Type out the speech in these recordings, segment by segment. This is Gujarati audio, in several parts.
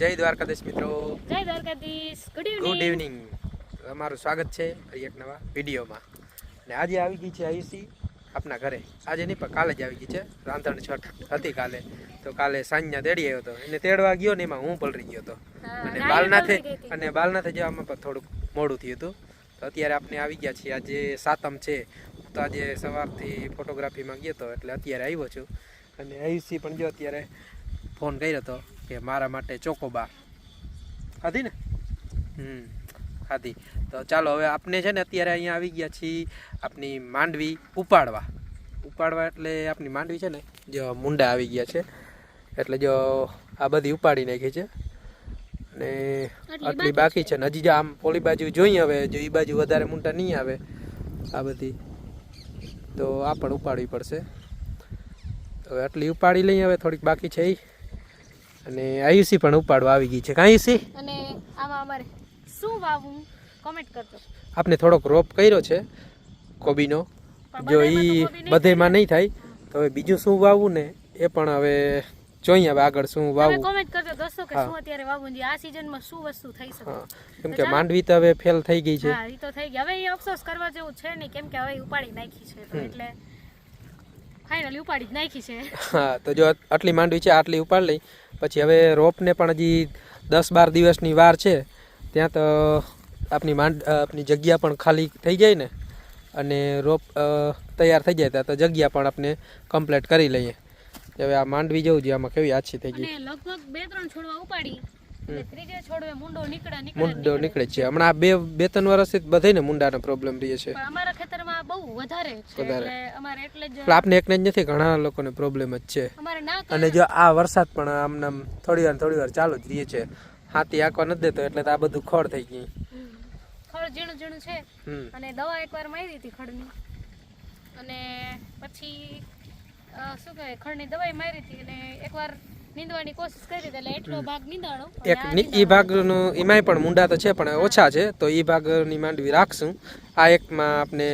જય દ્વારકાધીશ મિત્રો. જય દ્વારકાધીશ. ગુડ ગુડ ઇવનિંગ અમારું સ્વાગત છે ફરી એક નવા વિડીયોમાં. અને આજે આવી ગઈ છે આયુષી આપના ઘરે. આજે નહીં પણ કાલે જ આવી ગઈ છે. રાંધણ છઠ હતી કાલે. તો કાલે સાંજના તેડી આવ્યો હતો. એને તેડવા ગયો ને એમાં હું પલરી ગયો હતો. અને બાલનાથે. અને બાલનાથે જવામાં પણ થોડુંક મોડું થયું હતું. તો અત્યારે આપણે આવી ગયા છીએ. આજે સાતમ છે. હું તો આજે સવારથી ફોટોગ્રાફીમાં ગયો હતો એટલે અત્યારે આવ્યો છું. અને આયુષી પણ જો અત્યારે ફોન કર્યો હતો કે મારા માટે ચોકોબા. ખાધી ને? હમ ખાધી. તો ચાલો હવે આપણે છે ને અત્યારે અહીંયા આવી ગયા છીએ આપની માંડવી ઉપાડવા. ઉપાડવા એટલે આપની માંડવી છે ને જો મુંડા આવી ગયા છે. એટલે જો આ બધી ઉપાડી નાખી છે. અને આટલી બાકી છે ને હજી જો આમ પોલી બાજુ જોઈએ હવે જો એ બાજુ વધારે મુંડા નહીં આવે આ બધી. તો આ પણ ઉપાડવી પડશે. તો હવે આટલી ઉપાડી લઈએ હવે થોડીક બાકી છે ઈ. અને આયુષી પણ ઉપાડવા આવી ગઈ છે. કાં અને આમાં અમારે શું વાવવું કોમેન્ટ કરજો. આપણે થોડોક રોપ કર્યો છે કોબીનો. જો નહીં બધેમાં નહીં થાય તો હવે બીજું શું વાવવું ને એ પણ હવે જોઈએ હવે આગળ શું વાવવું કોમેન્ટ કરજો દોસ્તો કે શું અત્યારે વાવવું જોઈએ આ સિઝનમાં શું વસ્તુ થઈ શકે? કેમ કે માંડવી તો હવે ફેલ થઈ ગઈ છે. હા એ તો થઈ ગઈ. હવે એ અફસોસ કરવા જેવું છે નહીં. કેમ કે હવે ઉપાડી નાખી છે. તો એટલે ફાઇનલી ઉપાડી જ નાખી છે. હા તો જો આટલી માંડવી છે આટલી ઉપાડી લઈ. પછી હવે રોપને પણ હજી દસ બાર દિવસની વાર છે. ત્યાં તો આપની માંડ આપની જગ્યા પણ ખાલી થઈ જાય ને. અને રોપ તૈયાર થઈ જાય ત્યાં તો જગ્યા પણ આપણે કમ્પ્લીટ કરી લઈએ. હવે આ માંડવી જવું જોઈએ આમાં કેવી આછી થઈ ગઈ. લગભગ બે ત્રણ છોડવા ઉપાડી. મુંડો નીકળે છે. હમણાં આ બે બે ત્રણ વર્ષથી બધાને મુંડાનો પ્રોબ્લેમ રહે છે. અમારા બહુ વધારે છે એટલે અમારે એટલે જ આપને એકને જ નથી ઘણા લોકોને પ્રોબ્લેમ જ છે. અમારે ના અને જો આ વરસાદ પણ આમ આમ થોડી વાર થોડી વાર ચાલુ જ રહે છે. હાથી આંકવા નથી દેતો એટલે તો આ બધું ખડ થઈ ગઈ હમ. ઝીણું ઝીણું છે. અને દવા એકવાર મારી હતી ખડની અને પછી શું કહેવાય ખડની દવાઈ મારી હતી અને એકવાર નીંદવાની કોશિશ કરી એટલે એટલો ભાગ નીંદાણો. એક ઈ ભાગનું એમાંય પણ મુંડા તો છે પણ ઓછા છે તો ઈ ભાગની માંડવી રાખશું. આ એકમાં આપણે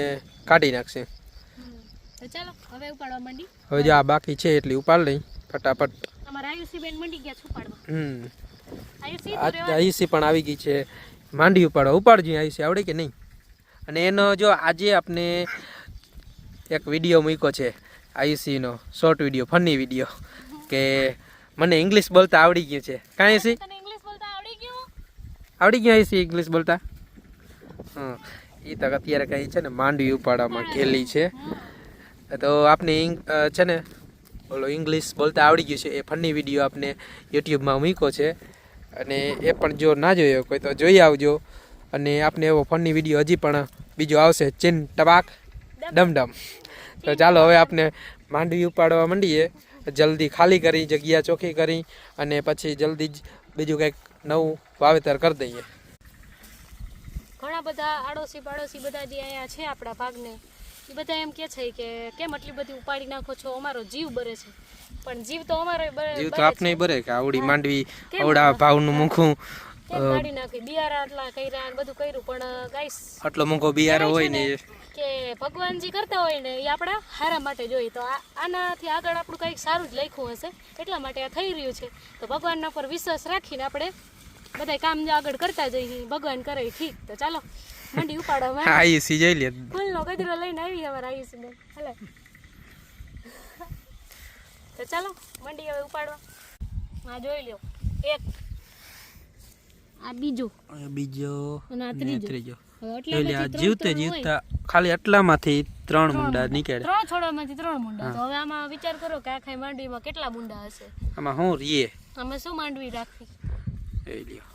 કાઢી નાખશે. ચાલો હવે ઉપાડવા માંડી. હવે જો આ બાકી છે એટલી ઉપાડ લઈ ફટાફટ. અમારા આયુષી બેન મંડી ગયા હમ. આયુષી પણ આવી ગઈ છે. માંડી ઉપાડો ઉપાડજો આયુષી આવડે કે નહીં? અને એનો જો આજે આપણે એક વીડિયો મૂક્યો છે આયુષીનો શોર્ટ વીડિયો ફની વીડિયો કે મને ઇંગ્લિશ બોલતા આવડી ગયું છે. કાંઈ ગયું? આવડી ગયું આયુષી ઇંગ્લિશ બોલતા? હા એ તક અત્યારે કંઈ છે ને માંડવી ઉપાડવામાં ખેલી છે. તો આપને છે ને બોલો ઇંગ્લિશ બોલતા આવડી ગયું છે. એ ફની વીડિયો આપને યુટ્યુબમાં મૂક્યો છે. અને એ પણ જો ના જોયો કોઈ તો જોઈ આવજો. અને આપને એવો ફની વીડિયો હજી પણ બીજો આવશે. ચીન ટબાક ડમ ડમ તો ચાલો હવે આપણે માંડવી ઉપાડવા માંડીએ. જલ્દી ખાલી કરી, જગ્યા ચોખ્ખી કરી અને પછી જલ્દી જ બીજું કંઈક નવું વાવેતર કરી દઈએ. ઘણા બધા આડોશી પાડોશી બધા જે અહીંયા છે આપણા ભાગને એ બધા એમ કે છે કે કેમ આટલી બધી ઉપાડી નાખો છો? અમારો જીવ બરે છે. પણ જીવ તો અમારો બરે જીવ તો આપને બરે કે આવડી માંડવી આવડા ભાવનું મૂકું કાઢી નાખી? બિયારા આટલા કર્યા બધું કર્યું પણ ગાઈસ આટલો મોંઘો બિયારો હોય ને કે ભગવાનજી કરતા હોય ને એ આપણા હારા માટે જોઈએ તો આનાથી આગળ આપણું કંઈક સારું જ લખ્યું હશે. એટલા માટે આ થઈ રહ્યું છે. તો ભગવાનના પર વિશ્વાસ રાખીને આપણે બધા કામ જે આગળ કરતા જઈએ ભગવાન કરે ઠીક તો ચાલો મંડી ઉપાડો એ સિજાઈ લે. ફૂલનો ગજરો લઈને આવી અમારા આયુષ બેન. હલે. તો ચાલો મંડી હવે ઉપાડવા. આ જોઈ લ્યો. એક. આ બીજો. બીજો. અને આ ત્રીજો. જીવતે જીવતા ખાલી આટલામાંથી ત્રણ મુંડા નીકળે ત્રણ છોડવામાંથી ત્રણ મુંડા. તો હવે આમાં વિચાર કરો કે આખા માંડવીમાં કેટલા મુંડા હશે? આમાં હું રીએ? અમે શું માંડવી રાખવી? એ લ્યો.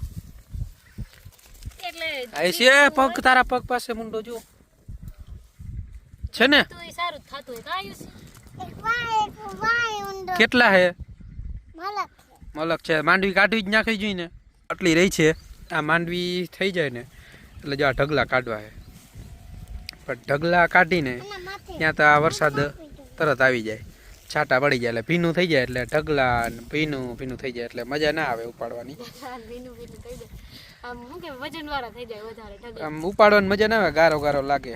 એટલે છે પગ તારા પગ પાસે મુંડો જો છે ને? તો એ સારું થતું કાયું કેટલા હે? મલક છે. માંડવી કાઢવી જ નાખવી જોઈએ ને. આટલી રહી છે. આ માંડવી થઈ જાય ને. એટલે જો આ ઢગલા કાઢવા હે. પણ ઢગલા કાઢીને ત્યાં તો આ વરસાદ તરત આવી જાય. છાંટા પડી જાય એટલે ભીનું થઈ જાય એટલે ઢગલા ભીનું ભીનું થઈ જાય એટલે મજા ના આવે ઉપાડવાની. આમ શું કે વજન થઈ જાય વધારે ઢગે આમ ઉપાડવાની મજા ના આવે ગારો ગારો લાગે.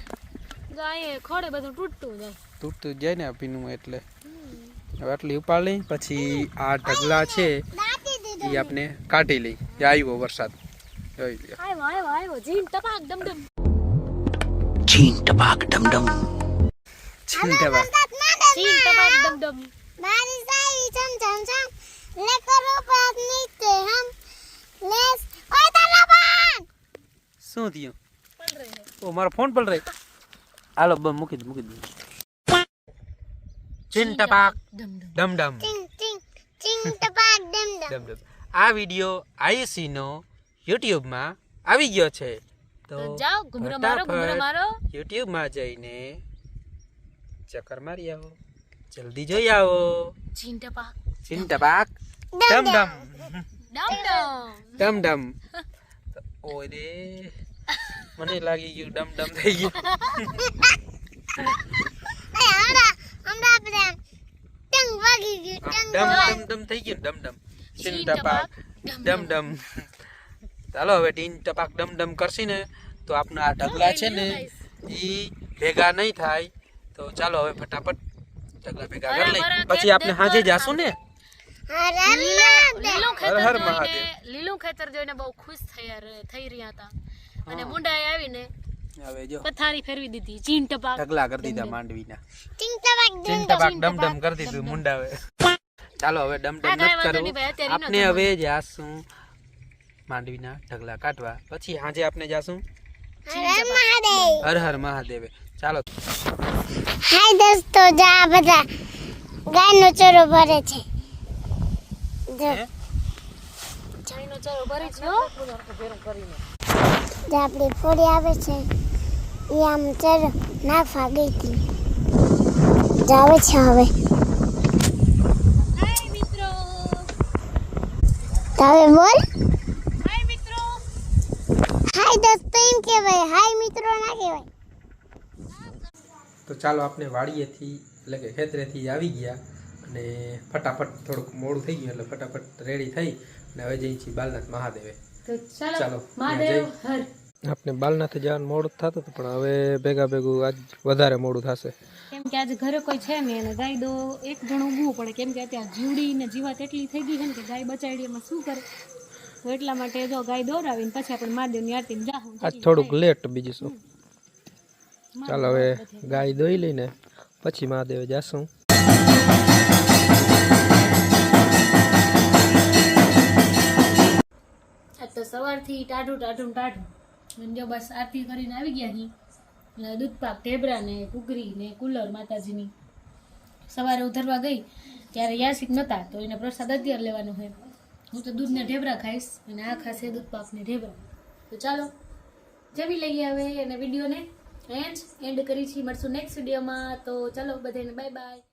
ગાય ખોડે બધું તૂટતું જાય. તૂટતું જાય ને ભીનું એટલે. હવે આટલી ઉપાડી લઈ પછી આ ઢગલા છે એ આપણે કાઢી લઈ. એ આવ્યો વરસાદ. જોઈ લ્યો. આવ્યો આવ્યો આવ્યો. જીન ટપાક ડમડમ. જીન ટપાક ડમડમ. જીન ટપાક. જીન ટપાક ડમડમ. મારી સાઈ ચમ ચમ ચમ. લેકર ઉપર નીચે હમ. લેસ ઓય તાલાબાન શું થયું? પડ રહે ઓ મારો ફોન પડ રહે. હાલો બ મૂકી દે મૂકી દે. ચિન ડમ ડમ ચિન ચિન ચિન ટપાક ડમ ડમ આ વિડિયો આઈસી નો YouTube માં આવી ગયો છે. તો જાઓ ઘુમરો મારો ઘુમરો મારો. YouTube માં જઈને ચક્કર મારી આવો. જલ્દી જોઈ આવો. ચિન ટપાક ડમ ડમ ડમ ડમ ઓય રે મને લાગી ગયું ડમ ડમ થઈ ગયું ડમ ડમ ડમ થઈ ગયું ડમ ડમ ટીન ટપાક ડમ ડમ ચાલો હવે ટીન ટપાક ડમ ડમ કરશી ને તો આપના આ ઢગલા છે ને એ ભેગા નહીં થાય તો ચાલો હવે ફટાફટ ઢગલા ભેગા કરી લઈ પછી આપણે હાજે જાશું ને લીલું ખેતર જોઈને બહુ ખુશ થયા થઈ રહ્યા હતા. અને મુંડાએ આવીને માંડવીના. ચાલો ઢગલા કાઢવા. પછી આજે આપણે જાશું હર હર મહાદેવ. ચાલો. હાય ભરે છે. જો હે? ચાઈનો ચારો ભરી છે હો. જે આપણી ફોડી આવે છે એ આમ ચરો નાખવા ગઈ હતી જાવે છે હવે. હાય મિત્રો. તો હવે બોલ. હાય મિત્રો. હાય દોસ્તો એમ કહેવાય. હાય મિત્રો ના કહેવાય. તો ચાલો આપણે વાડીએથી એટલે કે ખેતરેથી આવી ગયા. અને ફટાફટ થોડુંક મોડું થઈ ગયું એટલે ફટાફટ રેડી થઈ અને હવે જઈ છીએ બાલનાથ મહાદેવે. ચાલો, ચાલો મહાદેવ આપણે બાલનાથ જવાનું મોડું થતું હતું પણ હવે ભેગા ભેગું આજ વધારે મોડું થશે. કેમ કે આજે ઘરે કોઈ છે નહીં અને ગાય દો એક જણ ઊભું પડે. કેમ કે અત્યારે જીવડી ને જીવાત એટલી થઈ ગઈ છે ને કે ગાય બચાડી એમાં શું કરે? તો એટલા માટે જો ગાય દોરાવીને પછી આપણે મહાદેવની આરતી જાહું. આજ થોડુંક લેટ બીજું શું? ચાલો હવે ગાય દોઈ લઈને પછી મહાદેવ જાશું. સવારથી ટાઢું ટાઢું ટાઢું. અને જો બસ આરતી કરીને આવી ગયા દૂધપાક, ઢેબરા ને કુલર માતાજીની. સવારે ઉધરવા ગઈ, ત્યારે યાસિક નહોતા તો એને પ્રસાદ અત્યારે લેવાનો હોય હું તો દૂધને ઢેબરા ખાઈશ અને આ ખાશે દૂધપાક ને ઢેબરા. તો ચાલો, જમી લઈએ હવે અને વિડીયોને. એન્ડ એન્ડ કરી છીએ મળશું નેક્સ્ટ વિડીયોમાં. તો ચાલો બધાને બાય બાય.